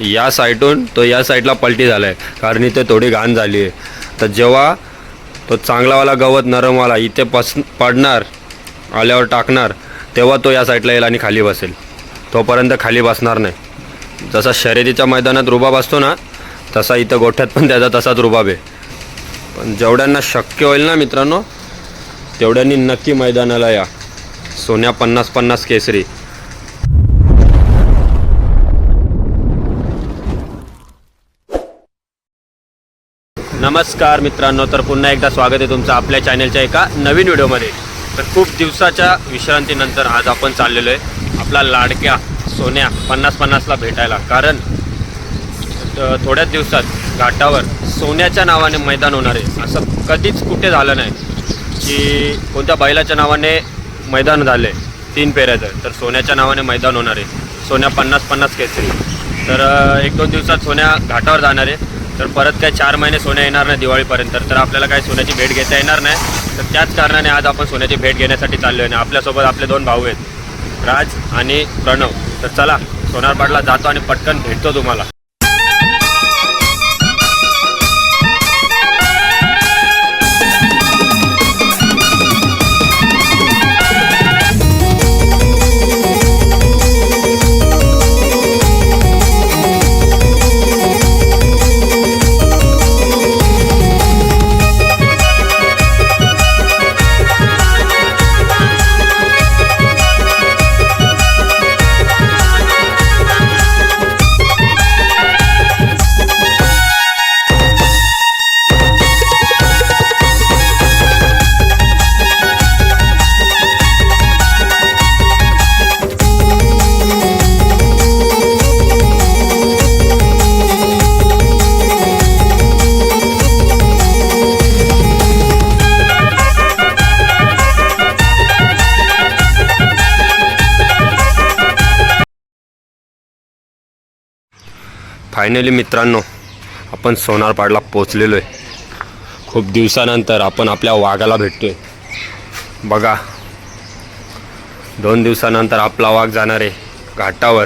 या साईडून तो या साईडला पलटी झाला आहे कारण इथे थोडी घाण झाली आहे. तर जेव्हा तो चांगलावाला गवत नरमवाला इथे पस पडणार आल्यावर टाकणार तेव्हा तो या साईडला येईल आणि खाली बसेल. तोपर्यंत खाली बसणार नाही. जसा शर्यतीच्या मैदानात रुबाब असतो ना तसा इथं गोठ्यात पण त्याचा तसाच रुबाब आहे. पण जेवढ्यांना शक्य होईल ना मित्रांनो तेवढ्यांनी नक्की मैदानाला या. सोन्या पन्नास पन्नास केसरी. नमस्कार मित्रांनो तर पुन्हा एकदा स्वागत आहे तुमचं आपल्या चॅनलच्या एका नवीन व्हिडिओमध्ये. तर खूप दिवसाच्या विश्रांतीनंतर आज आपण चाललेलो आहे आपला लाडक्या सोन्या पन्नास पन्नासला भेटायला. कारण थोड्याच दिवसात घाटावर सोन्याच्या नावाने मैदान होणार आहे. असं कधीच कुठे झालं नाही की कोणत्या बैलाच्या नावाने मैदान झाले तीन पेऱ्याचं तर सोन्याच्या नावाने मैदान होणार आहे. सोन्या पन्नास पन्नास केसरी. तर एक दोन दिवसात सोन्या घाटावर जाणार आहे. तर परत काय चार महिने सोन्या येणार नाही दिवाळीपर्यंत. तर आपल्याला काय सोन्याची भेट घेता येणार नाही. तर त्याच कारणाने आज आपण सोन्याची भेट घेण्यासाठी चाललो आहे आपल्यासोबत आपले दोन भाऊ आहेत. राज आणि प्रणव. तर चला सोनारपाडला जातो आणि पटकन भेटतो तुम्हाला. फायनली मित्रांनो आपण सोनारपाडला पोचलेलो आहे खूप दिवसानंतर आपण आपल्या वाघाला भेटतोय. बघा दोन दिवसानंतर आपला वाघ जाणार आहे घाटावर.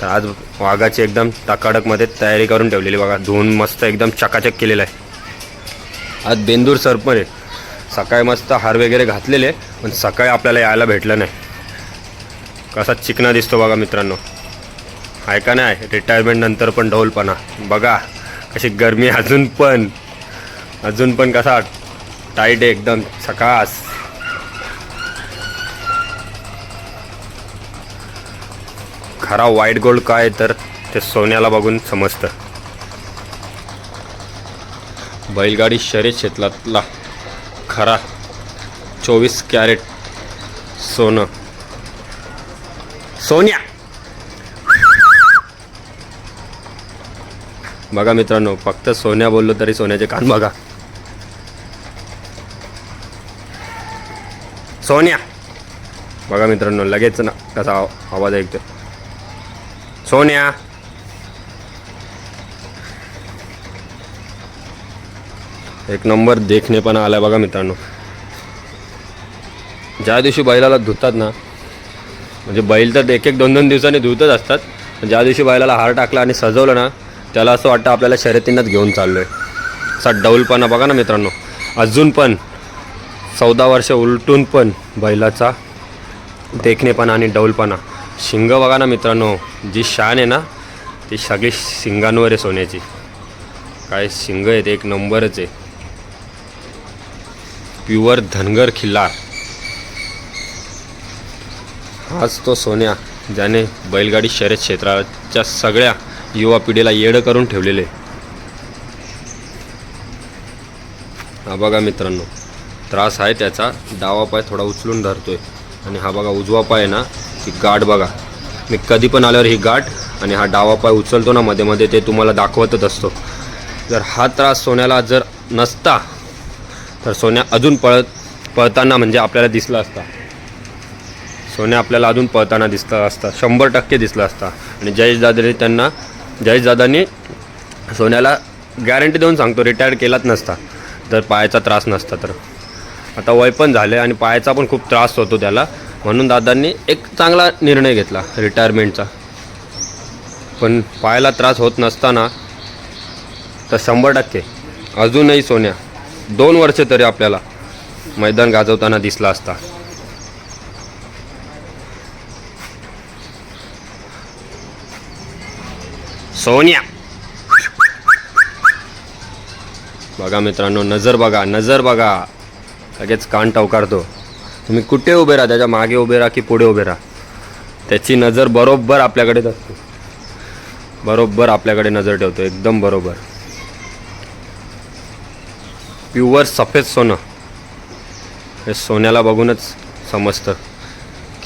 तर आज वाघाची एकदम तकाडकमध्ये तयारी करून ठेवलेली बघा. धुवून मस्त एकदम चकाचक केलेलं आहे. आज बेंदूर सरपण आहे सकाळी मस्त हार वगैरे घातलेले पण सकाळी आपल्याला यायला भेटलं नाही. कसा चिकना दिसतो बघा मित्रांनो. आहे का नाही? रिटायरमेंट नंतर पण ढोलपणा. बघा कशी गरमी अजून पण. अजून पण कसा टाईट आहे एकदम सकास. खरा व्हाईट गोल्ड काय तर ते सोन्याला बघून समजतं. बैलगाडी शर्यत क्षेत्रातला खरा चोवीस कॅरेट सोनं. सोन्या! बघा मित्रांनो फक्त सोन्या बोललो तरी सोन्याचे कान बघा. सोन्या! बघा मित्रांनो लगेच ना कसा आवाज ऐकतो सोन्या! एक नंबर देखणे पण आलाय बघा मित्रांनो. ज्या दिवशी बैलाला धुतात ना म्हणजे बैल तर एक एक दोन दोन दिवसांनी धुतच असतात. पण ज्या दिवशी बैलाला हार टाकला आणि सजवलं ना त्याला असं वाटतं आपल्याला शर्यतींनाच घेऊन चाललो आहे असा डौलपणा बघा ना मित्रांनो. अजून पण चौदा वर्ष उलटून पण बैलाचा देखणेपणा आणि डौलपणा. शिंग बघा ना मित्रांनो जी शान आहे ना ती सगळी शिंगांवर आहे सोन्याची. काय शिंग आहेत एक नंबरच आहे. प्युअर धनगर खिल्लार. हाच तो सोन्या ज्याने बैलगाडी शर्यत क्षेत्राच्या सगळ्या युवा पिढीला येडं करून ठेवलेले. हा बघा मित्रांनो त्रास आहे त्याचा डावा पाय थोडा उचलून धरतोय. आणि हा बघा उजवा पाय ना ही गाठ बघा. मी कधी पण आल्यावर ही गाठ आणि हा डावा पाय उचलतो ना मध्ये मध्ये ते तुम्हाला दाखवतच असतो. जर हा त्रास सोन्याला जर नसता तर सोन्या अजून पळत पळताना म्हणजे आपल्याला दिसला असता. सोन्या आपल्याला अजून पळताना दिसला असता. शंभर टक्के दिसला असता. आणि जयेश दादरे त्यांना जयेश दादांनी सोन्याला गॅरंटी देऊन सांगतो रिटायर केलाच नसता. तर पायाचा त्रास नसता तर. आता वय पण झाले आणि पायाचा पण खूप त्रास होतो त्याला. म्हणून दादांनी एक चांगला निर्णय घेतला रिटायरमेंटचा पण पायाला त्रास होत नसताना तर शंभर टक्के अजूनही सोन्या दोन वर्ष तरी आपल्याला मैदान गाजवताना दिसला असता. सोन्या. बघा मित्रांनो नजर बघा नजर बघा. लगेच कान टवकारतो. तुम्ही कुठे उभे राहा? त्याच्यामागे उभे राहा की पुढे उभे राहा? त्याची नजर बरोबर आपल्याकडेच असते. बरोबर आपल्याकडे नजर ठेवतो एकदम बरोबर. प्युअर सफेद सोनं. हे सोन्याला बघूनच समजतं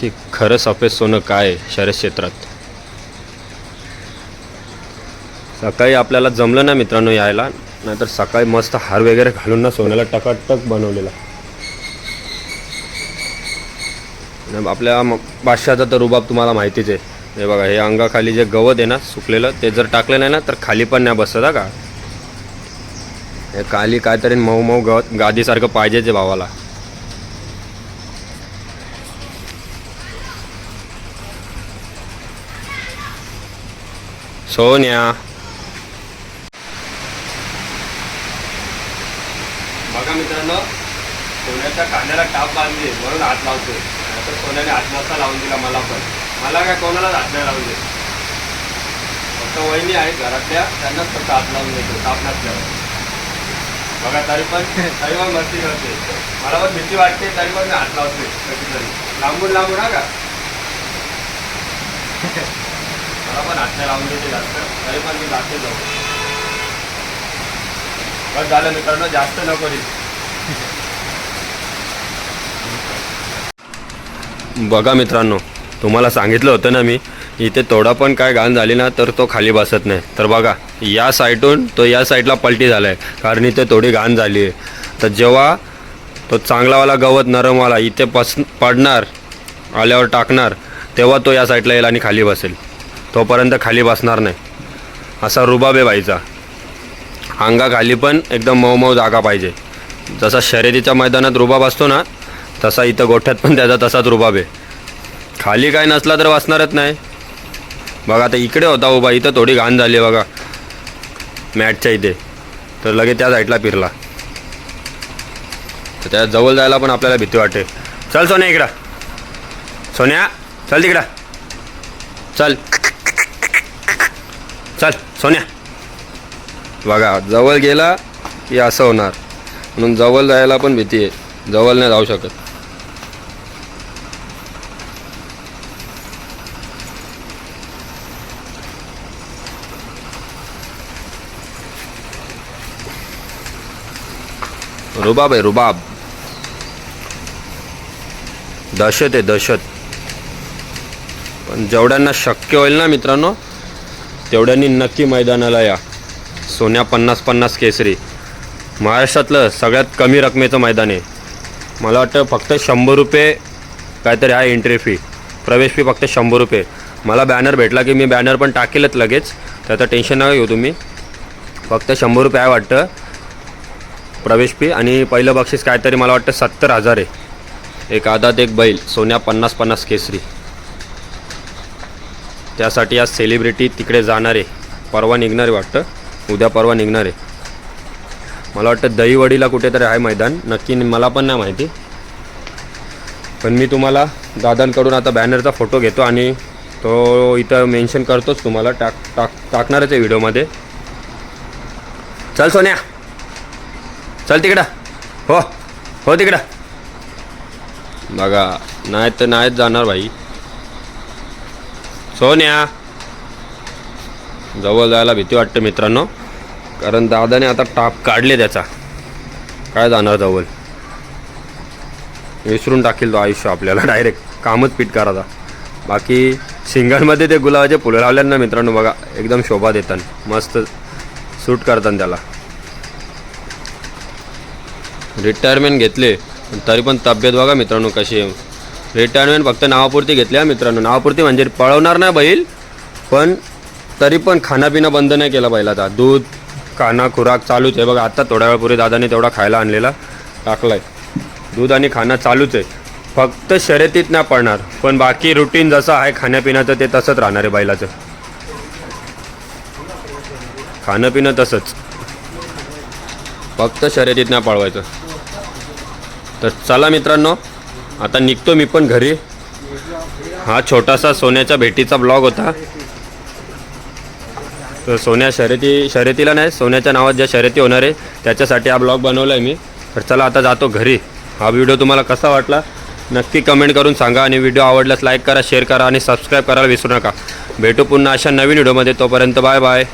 की खरं सफेद सोनं काय शहर क्षेत्रात. सकाळी आपल्याला जमलं ना मित्रांनो यायला नाहीतर सकाळी मस्त हार वगैरे घालून ना सोन्याला टकाटक बनवलेला. आपल्या बादशाचा तर रुबाब तुम्हाला माहितीच आहे. हे बघा हे अंगाखाली जे गवत आहे ना सुकलेलं ते जर टाकलं नाही ना तर खाली पण नाही बसत का? हे खाली काहीतरी मऊ मऊ गवत गादीसारखं पाहिजेच आहे भावाला. सोन्या. बघा मित्रांनो सोन्याच्या कांद्याला टाप बांधली म्हणून हात लावतोय. तर सोन्याने हात नसता लावून दिला मला पण. मला काय कोणालाच हात नाही लावून देत फक्त वहिनी आहेत घरातल्या त्यांनाच फक्त हात लावून देतो ताप नसल्यावर. बघा तरी पण तरी पण मस्ती करते. मला पण भीती वाटते तरी पण मी हात लावते कधीतरी. लांबून लांबून हा का? मला पण हात नाही लावून देते जास्त. तरी पण मी जाते जाऊ बस झालं मित्रांनो जास्त नको बघा मित्रांनो तुम्हाला सांगितलं होतं ना मी इथे थोडा पण काय घाण झाली ना तर तो खाली बसत नाही. तर बघा या साईडून तो या साईडला पलटी झाला आहे कारण इथे थोडी घाण झाली आहे. तर जेव्हा तो चांगलावाला गवत नरमवाला इथे पस पडणार आल्यावर टाकणार तेव्हा तो या साईडला येईल आणि खाली बसेल. तोपर्यंत खाली बसणार नाही. असा रुबाब आहे बाईचा. अंगाखाली पण एकदम मऊ मऊ जागा पाहिजे. जसा शर्यतीच्या मैदानात रुबाब असतो ना तसा इथं गोठ्यात पण त्याचा तसाच रुबाब आहे. खाली काय नसला तर वाचणारच नाही. बघा आता इकडे होता उभा इथं थोडी घाण झाली बघा. मॅटच्या इथे. तर लगेच त्या साईडला फिरला. तर त्या जवळ जायला पण आपल्याला भीती वाटते. चल सोन्या इकडं. सोन्या चल तिकडं. चल. चल सोन्या. बघा जवळ गेला की असं होणार. म्हणून जवळ जायला पण भीती आहे. जवळ नाही जाऊ शकत. रुबाब आहे रुबाब. दहशत आहे दहशत. पण जेवढ्यांना शक्य होईल ना मित्रांनो तेवढ्यांनी नक्की मैदानाला या. सोन्या पन्नास पन्नास केसरी. महाराष्ट्रातलं सगळ्यात कमी रकमेचं मैदान आहे. मला वाटतं फक्त शंभर रुपये काहीतरी आहे एंट्री फी प्रवेश फी फक्त शंभर रुपये. मला बॅनर भेटला की मी बॅनर पण टाकेलच लगेच. त्याचं टेन्शन नका घेऊ तुम्ही. फक्त शंभर रुपये आहे वाटतं. प्रवेश फी आणि पहिलं बक्षीस काहीतरी मला वाटतं सत्तर हजार आहे. एक आदात एक बैल सोन्या पन्नास पन्नास केसरी. त्यासाठी आज सेलिब्रिटी तिकडे जाणार आहे. परवा निघणार आहे वाटतं. उद्या परवा निघणार आहे. मला वाटतं दहीवडीला कुठेतरी आहे मैदान. नक्की मला पण नाही माहिती. पण मी तुम्हाला दादांकडून आता बॅनरचा फोटो घेतो आणि तो इथं मेन्शन करतोच तुम्हाला. टाक टाक टाकणारच आहे व्हिडिओमध्ये चल सोन्या. चल तिकडं. हो हो तिकडं. बघा नाही तर नाहीच जाणार भाई. सोन्या जवळ जायला भीती वाटते मित्रांनो. कारण दादाने आता टाप काढले त्याचा. काय जाणार जवळ? विसरून टाकेल तो आयुष्य आपल्याला. डायरेक्ट कामच पीट करायचा. बाकी सिंगलमध्ये ते गुलाबाचे फुलं लावल्यात ना मित्रांनो बघा एकदम शोभा देतात. मस्त सूट करतात त्याला. रिटायरमेंट घेतले. तरी पण तब्येत बघा मित्रांनो कशी आहे. रिटायरमेंट फक्त नावापुरती घेतली हा मित्रांनो. नावापुरती म्हणजे पळवणार नाही बैल पण तरी पण खानापिना बंद नाही केलं बैलाचा दूध खाना खुराक चालूच आहे. बघा आत्ता थोड्या वेळापूर्वी दादाने तेवढा खायला आणलेला टाकलाय. दूध आणि खाणं चालूच आहे. फक्त शर्यतीत नाही पडणार पण बाकी रुटीन जसं आहे खाण्यापिण्याचं ते तसंच राहणार आहे बैलाचं. खाणं पिणं तसंच. फक्त शर्यतीत नाही पळवायचं. तर चला मित्रांनो आता निघतो मी पण घरी. हा छोटासा सोन्याच्या भेटीचा ब्लॉग होता. तर सोन्या शर्यती शर्यतीला नाही सोन्याच्या नावात ज्या शर्यती होणार आहे त्याच्यासाठी हा ब्लॉग बनवला आहे मी. तर चला आता जातो घरी. हा व्हिडिओ तुम्हाला कसा वाटला नक्की कमेंट करून सांगा आणि व्हिडिओ आवडल्यास लाईक करा शेअर करा आणि सबस्क्राईब करायला विसरू नका. भेटू पुन्हा अशा नवीन व्हिडिओमध्ये तोपर्यंत बाय बाय.